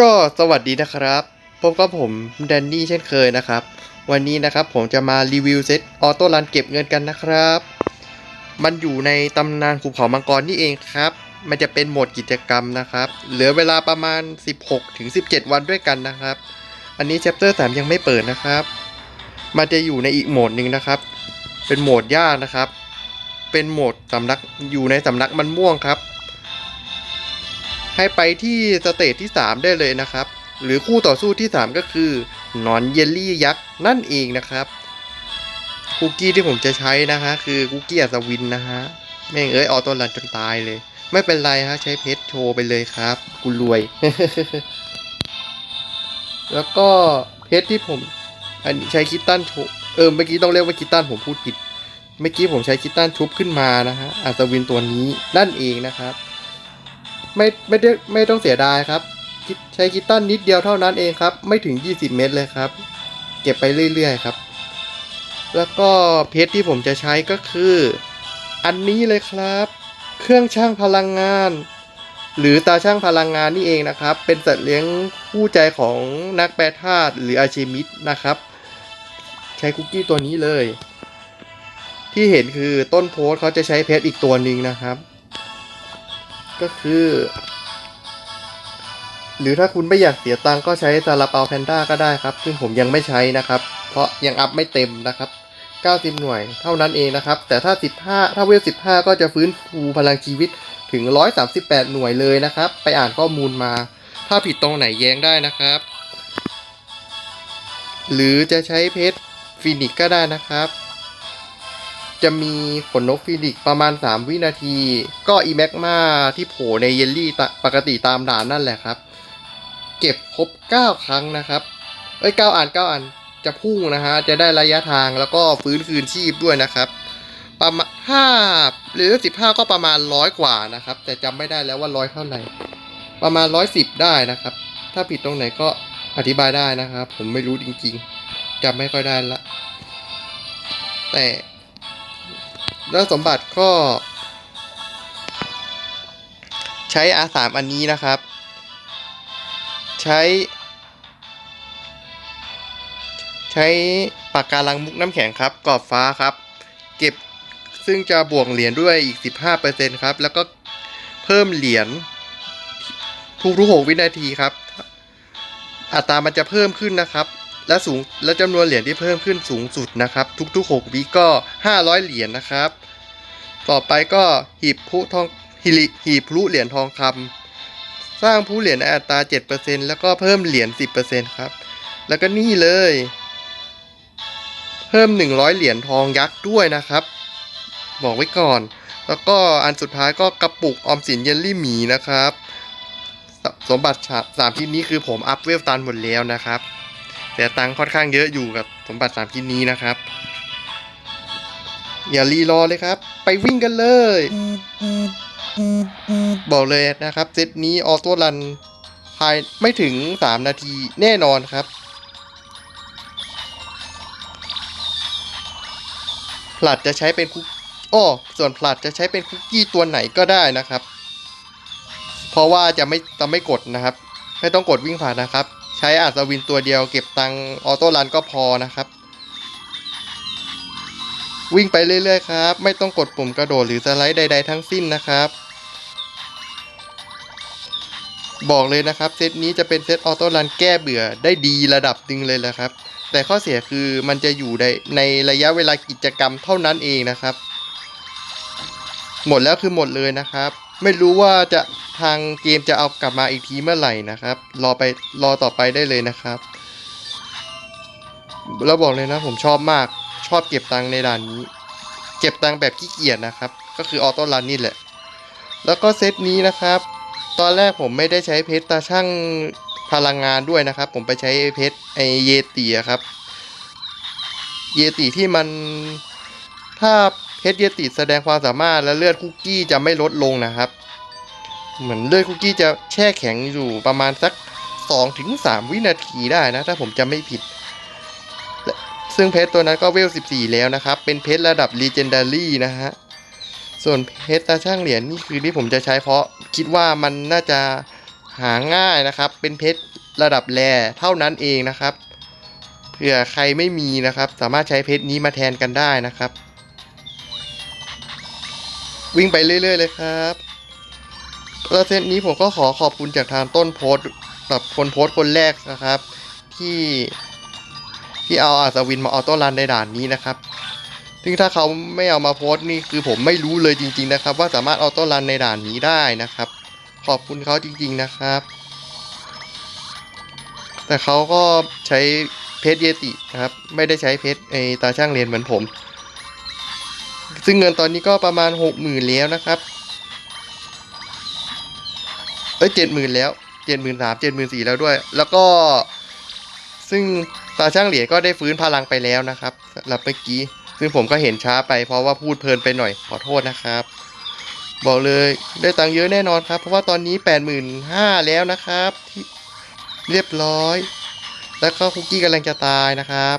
ก็สวัสดีนะครับพบกับผมแดนนี่เช่นเคยนะครับ วันนี้นะครับผมจะมารีวิวเซตออโต้รันเก็บเงินกันนะครับ มันอยู่ในตำนานภูเขามังกรนี่เองครับ มันจะเป็นโหมดกิจกรรมนะครับ เหลือเวลาประมาณ 16ถึง17 วันด้วยกันนะครับ อันนี้ chapter 3ยังไม่เปิดนะครับ มันจะอยู่ในอีกโหมดหนึ่งนะครับ เป็นโหมดยากนะครับ เป็นโหมดสำนักอยู่ในสำนักมันม่วงครับ ให้ไปที่สเตจที่ 3 ได้เลยนะครับ หรือคู่ต่อสู้ที่ 3 ก็คือนอนเยลลี่ยักษ์นั่นเองนะครับคุกกี้ที่ผมจะใช้นะฮะคือคุกกี้อัศวินนะฮะแม่งเอ้ยออโต้รันจนตายเลย ไม่เป็นไรฮะใช้เพชรโชว์ไปเลยครับกูรวย แล้วก็เพชรที่ผมอันนี้ใช้คิตตันโชเออเมื่อกี้ต้องเรียกว่าคิตตันผมพูดผิด เมื่อกี้ผมใช้คิตตันชุบขึ้นมานะฮะอัศวินตัวนี้นั่นเองนะครับ ไม่ไม่ได้ไม่ต้องเสียดายครับ ใช้คิตตันนิดเดียวเท่านั้นเองครับ ไม่ถึง 20 เม็ดเลยครับ เก็บไปเรื่อยๆครับ แล้วก็เพชรที่ผมจะใช้ก็คือ อันนี้เลยครับ เครื่องช่างพลังงาน หรือตาช่างพลังงานนี่เองนะครับ เป็นสัตว์เลี้ยงคู่ใจของนักแปรธาตุหรืออาชีมิสนะครับ ใช้คุกกี้ตัวนี้เลย ที่เห็นคือต้นโพสเขาจะใช้เพชรอีกตัวหนึ่งนะครับ ก็คือ หรือถ้าคุณไม่อยากเสียตังก็ใช้ซาลาเปาแพนด้าก็ได้ครับ ซึ่งผมยังไม่ใช้นะครับ เพราะยังอัพไม่เต็มนะครับ90 หน่วยเท่านั้นเองนะครับ แต่ถ้า 15 ถ้าเวล 15 ก็จะฟื้นฟูพลังชีวิตถึง 138 หน่วยเลยนะครับ ไปอ่านข้อมูลมา ถ้าผิดตรงไหนแย้งได้นะครับ หรือจะใช้เพชรฟินิกก็ได้นะครับ จะมีขนนกฟินิกซ์ประมาณ 3 วินาที ก็อีแมกมาที่โผล่ในเยลลี่ปกติตามด่านนั่นแหละครับ เก็บครบ 9 ครั้งนะครับ เอ้ย 9 อัน 9 อันจะพุ่งนะฮะ จะได้ระยะทางแล้วก็ฟื้นคืนชีพด้วยนะครับ ประมาณ5หรือ15ก็ประมาณร้อยกว่านะครับ แต่จำไม่ได้แล้วว่าร้อยเท่าไหร่ ประมาณ110ได้นะครับ ถ้าผิดตรงไหนก็อธิบายได้นะครับ ผมไม่รู้จริงๆจำไม่ค่อยได้ละ แต่ แล้วสมบัติก็ ใช้ R3 อันนี้นะครับ ใช้ ใช้ปากกาลังมุกน้ำแข็งครับ กรอบฟ้าครับ เก็บซึ่งจะบวกเหรียญด้วยอีก 15%ครับ แล้วก็เพิ่มเหรียญทุกๆ6วินาทีครับ อัตรามันจะเพิ่มขึ้นนะครับ และสูงและจำนวนเหรียญที่เพิ่มขึ้นสูงสุดนะครับ ทุกๆ6วิก็ 500 เหรียญนะครับ ต่อไปก็หีบพลุทองหีบหีบพลุเหรียญทองคำสร้างพลุเหรียญอัตรา 7%แล้วก็เพิ่มเหรียญ 10%ครับ แล้วก็นี่เลย เพิ่ม 100 เหรียญทองยักษ์ด้วยนะครับ บอกไว้ก่อน แล้วก็อันสุดท้ายก็กระปุกออมสินเยลลี่หมีนะครับสสมบัติสามชิ้นนี้คือผมอัพเวลตันหมดแล้วนะครับ แต่ตังค์ค่อนข้างเยอะอยู่กับสมบัติสามชิ้นนี้นะครับ อย่ารีรอเลยครับ ไปวิ่งกันเลย บอกเลยนะครับ เซตนี้ออโต้รันภายไม่ถึง 3 นาทีแน่นอนครับ ผลัดจะใช้เป็นคุกอ้อส่วนผลัดจะใช้เป็นคุกกี้ตัวไหนก็ได้นะครับ เพราะว่าจะไม่จะไม่กดนะครับ ไม่ต้องกดวิ่งผ่านนะครับ ช้อัศวินตัวเดียวเก็บตังออโต้รันก็พอนะครับ วิ่งไปเรื่อยๆครับ ไม่ต้องกดปุ่มกระโดดหรือสไลด์ใด ๆ ทั้งสิ้นนะครับ บอกเลยนะครับเซตนี้จะเป็นเซตออโต้รันแก้เบื่อได้ดีระดับหนึ่งเลยแหละครับ แต่ข้อเสียคือมันจะอยู่ในในระยะเวลากิจกรรมเท่านั้นเองนะครับ หมดแล้วคือหมดเลยนะครับ ไม่รู้ว่าจะ ทางเกมจะเอากลับมาอีกทีเมื่อไหร่นะครับ รอไปรอต่อไปได้เลยนะครับ แล้วบอกเลยนะผมชอบมากชอบเก็บตังค์ในด่านนี้ เก็บตังค์แบบขี้เกียจนะครับ ก็คือออโต้รันนี่แหละ แล้วก็เซตนี้นะครับ ตอนแรกผมไม่ได้ใช้เพชรตาช่างพลังงานด้วยนะครับ ผมไปใช้เพชรไอเยติอะครับ เยติที่มันถ้าเพชรเยติแสดงความสามารถและเลือดคุกกี้จะไม่ลดลงนะครับ เหมือนเลือดคุกกี้จะแช่แข็งอยู่ประมาณสัก2ถึง3วินาทีได้นะ ถ้าผมจำไม่ผิด ซึ่งเพชรตัวนั้นก็เวล 14 แล้วนะครับ เป็นเพชรระดับ Legendary นะฮะ ส่วนเพชรตาช่างเหรียญนี่คือที่ผมจะใช้เพราะคิดว่ามันน่าจะหาง่ายนะครับ เป็นเพชรระดับแรเท่านั้นเองนะครับเผื่อใครไม่มีนะครับ สามารถใช้เพชรนี้มาแทนกันได้นะครับ วิ่งไปเรื่อย ๆ เลยครับ แล้วเซตนี้ผมก็ขอขอบคุณจากทางต้นโพสต์แบบคนโพสต์คนแรกนะครับ ที่ที่เอาอาสวินมาออโต้รันในด่านนี้นะครับ ซึ่งถ้าเขาไม่เอามาโพสต์นี่คือผมไม่รู้เลยจริง ๆนะครับ ว่าสามารถออโต้รันในด่านนี้ได้นะครับ ขอบคุณเขาจริง ๆนะครับ แต่เขาก็ใช้เพชรเยตินะครับ ไม่ได้ใช้เพชรไอตาช่างเรียนเหมือนผม ซึ่งเงินตอนนี้ก็ประมาณหกหมื่นแล้วนะครับ อ้ยเจ็ดหมื่นแล้วเจ็ดหมื่นสามเจ็ดหมื่นสี่แล้วด้วย แล้วก็ ซึ่งตาช่างเหรียญก็ได้ฟื้นพลังไปแล้วนะครับสำหรับเมื่อกี้ ซึ่งผมก็เห็นช้าไปเพราะว่าพูดเพลินไปหน่อยขอโทษนะครับ บอกเลยได้ตังค์เยอะแน่นอนครับ เพราะว่าตอนนี้แปดหมื่นห้าแล้วนะครับที่เรียบร้อย แล้วก็คุกกี้กำลังจะตายนะครับ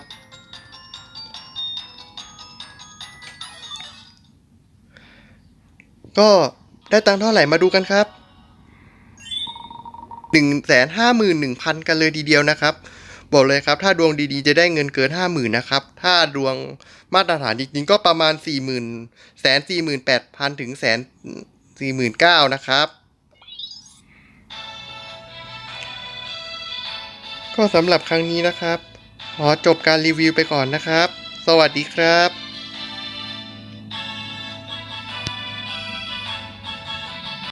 ก็ได้ตังค์เท่าไหร่มาดูกันครับ หนึ่งแสนห้าหมื่นหนึ่งพันกันเลยทีเดียวนะครับ บอกเลยครับ ถ้าดวงดีๆจะได้เงินเกินห้าหมื่นนะครับ ถ้าดวงมาตรฐานจริงๆก็ประมาณสี่หมื่นแสนสี่หมื่นแปดพันถึงแสนสี่หมื่นเก้านะครับก็สำหรับครั้งนี้นะครับ ขอจบการรีวิวไปก่อนนะครับ สวัสดีครับ